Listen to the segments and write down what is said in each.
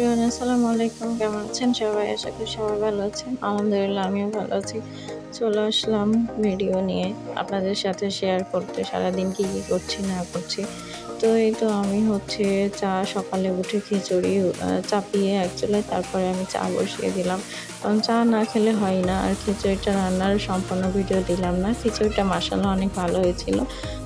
Everyone, আসসালামু আলাইকুম। কেমন আছেন সবাই? আশা করি সবাই ভালো আছেন। আলহামদুলিল্লাহ, আমিও ভালো আছি। চলে আসলাম ভিডিও নিয়ে। আপনাদের সাথে শেয়ার করতে সারাদিন কী কী করছি, না করছি। তো এই তো আমি হচ্ছে চা সকালে উঠে খিচুড়ি চাপিয়ে অ্যাকচুয়ালি তারপরে আমি চা বসিয়ে দিলাম। কারণ চা না খেলে হয় না আর খিচুড়িটা রান্নার সম্পূর্ণ ভিডিও দিলাম না। খিচুড়িটা মশালা অনেক ভালো হয়েছিল।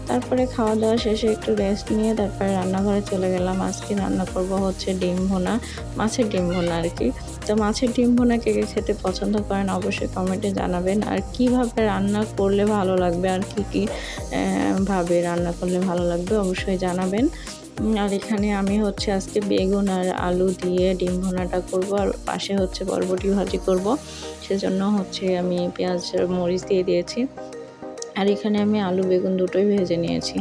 তারপরে খাওয়া দাওয়া শেষে একটু রেস্ট নিয়ে তারপরে রান্নাঘরে চলে গেলাম। আজকে রান্না করব হচ্ছে ডিম ভোনা, মাছের ডিম ভোনা আর কি। তো মাছের ডিম ভোনা কে খেতে পছন্দ করেন অবশ্যই কমেন্টে জানাবেন। আর কীভাবে রান্না করলে ভালো লাগবে আর কি কি ভাবে রান্না করলে ভালো লাগবে অবশ্যই জানাবেন। আর এখানে আমি হচ্ছে আজকে বেগুন আর আলু দিয়ে ডিম ভোনাটা করব আর পাশে হচ্ছে বরবটি ভাজি করব। সেজন্য হচ্ছে আমি পেঁয়াজ মরিচ দিয়ে দিয়েছি। আর এখানে আমি আলু, বেগুন দুটোই ভেজে নিয়েছি।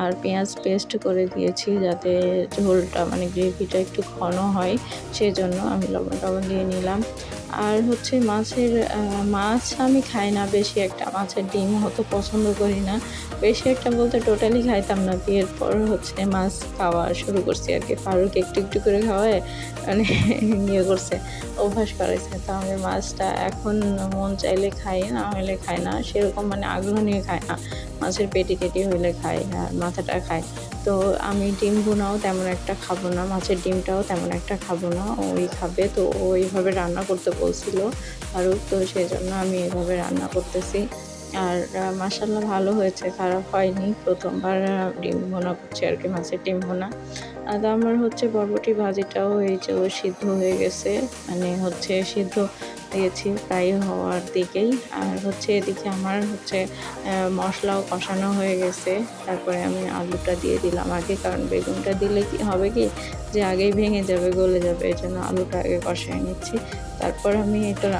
আর পেঁয়াজ পেস্ট করে দিয়েছি যাতে ঝোলটা মানে গ্রেভিটা একটু ঘন হয়, সেজন্য আমি লবণ টবণ দিয়ে নিলাম। আর হচ্ছে মাছের মাছ আমি খাই না বেশি একটা। মাছের ডিম হতো পছন্দ করি না। বেশি একটা বলতে টোটালি খাইতাম না। বিয়ের পর হচ্ছে মাছ খাওয়া শুরু করছি আর কি। ফারুক একটু একটু করে খাওয়ায় মানে ইয়ে করছে, অভ্যাস করেছে তো আমি মাছটা এখন মন চাইলে খাই, না হলে খাই না। সেরকম মানে আগ্রহ নিয়ে খাই না। মাছের পেটি টেটি হলে খাই আর মাথাটা খাই তো আমি ডিম ভুনাও তেমন একটা খাব না, মাছের ডিমটাও তেমন একটা খাব না, ওই খাবে। তো ও এইভাবে রান্না করতে বলছিল ফারুক, তো সেই জন্য আমি এভাবে রান্না করতেছি। আর মাসাল্লাহ ভালো হয়েছে, খারাপ হয়নি। প্রথমবার ডিম ভোনা করছি আর কি, মাছের ডিম ভোনা। আর আমার হচ্ছে বরবটি ভাজিটাও এই যে সিদ্ধ হয়ে গেছে মানে হচ্ছে সিদ্ধ দিয়েছি, তাই হওয়ার দিকেই। আর হচ্ছে এদিকে আমার হচ্ছে মশলাও কষানো হয়ে গেছে। তারপরে আমি আলুটা দিয়ে দিলাম আগে, কারণ বেগুনটা দিলে কি হবে কি, যে আগেই ভেঙে যাবে, গলে যাবে, এই জন্য আলুটা আগে কষায় নিচ্ছি। তারপর আমি এটা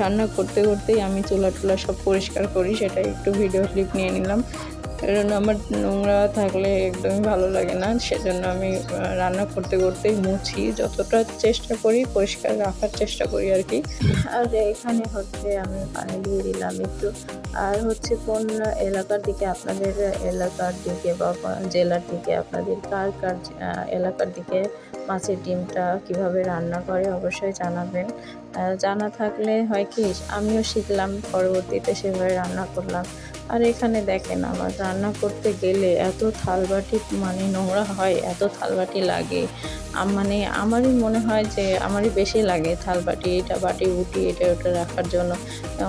রান্না করতে করতেই আমি চুলা টুলা সব পরিষ্কার করি সেটা একটু ভিডিও ক্লিপ নিয়ে নিলাম। কারণ আমার নোংরা থাকলে একদমই ভালো লাগে না। সেজন্য আমি রান্না করতে করতেই মুছি। যতটা চেষ্টা করি পরিষ্কার রাখার চেষ্টা করি আর কি। আর এখানে হচ্ছে আমি পানি দিয়ে দিলাম একটু। আর হচ্ছে কোন এলাকার দিকে আপনাদের এলাকার দিকে বা জেলার দিকে আপনাদের কার কার এলাকার দিকে মাছের ডিমটা কীভাবে রান্না করে অবশ্যই জানাবেন। জানা থাকলে হয় কি, আমিও শিখলাম, পরবর্তীতে সেভাবে রান্না করলাম। আর এখানে দেখেন, আমার রান্না করতে গেলে এত থালবাটি মানে নোংরা হয়, এত থালবাটি লাগে। মানে আমারই মনে হয় যে আমারই বেশি লাগে থালবাটি, এটা বাটি, উটি, এটা, ওটা রাখার জন্য।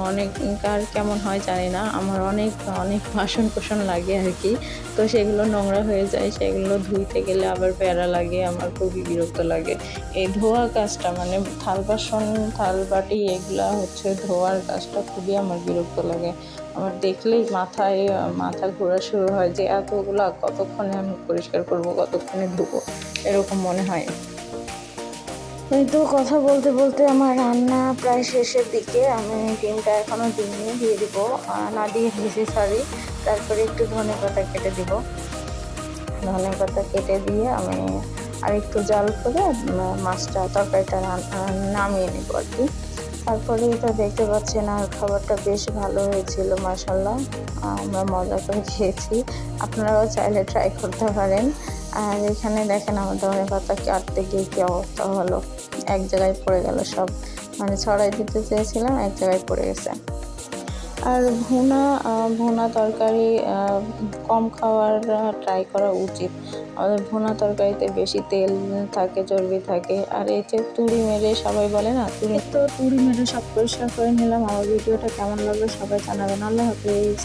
অনেক, কার কেমন হয় জানি না, আমার অনেক অনেক বাসন কোসন লাগে আর কি। তো সেগুলো নোংরা হয়ে যায়, সেগুলো ধুইতে গেলে আবার প্যারা লাগে, আমার খুবই বিরক্ত লাগে। এই ধোয়া কাজটা মানে থাল বাসন থাল বাটি এগুলা হচ্ছে ধোয়ার কাজটা খুবই আমার বিরক্ত লাগে। আমার দেখলেই মাথায় মাথা ঘোরা শুরু হয় যে এতগুলো কতক্ষণে আমি পরিষ্কার করব, কতক্ষণে ধুবো, এরকম মনে হয়। এই তো কথা বলতে বলতে আমার রান্না প্রায় শেষের দিকে। আমি ডিমটা এখনও দিইনি, দিয়ে দিব। না দিয়ে দিয়েছি সরি তারপরে একটু ধনে পাতা কেটে দিব। ধনে পাতা কেটে দিয়ে আমি আর একটু জাল করে মাছটা, তরকারিটা নামিয়ে নেব আর কি। তারপরে এটা দেখতে পাচ্ছেন আর খাবারটা বেশ ভালো হয়েছিল মাসাল্লাহ আমরা মজা করে খেয়েছি। আপনারাও চাইলে ট্রাই করতে পারেন। আর এখানে দেখেন আমার ধনে পাতা কাটতে গিয়ে কী অবস্থা হলো। এক জায়গায় পড়ে গেল সব। মানে ছড়াই দিতে চেয়েছিলাম, এক জায়গায় পড়ে গেছে। আর ভুনা ভুনা তরকারি কম খাওয়ার ট্রাই করা উচিত। আমাদের ভুনা তরকারিতে বেশি তেল থাকে, চর্বি থাকে। আর এই যে তুড়ি মেরে সবাই বলে না, তুড়ি তো তুড়ি মেরে সব পরিষ্কার করে নিলাম। আমার ভিডিওটা কেমন লাগল সবাই জানাবেন। আল্লাহ হাফিজ।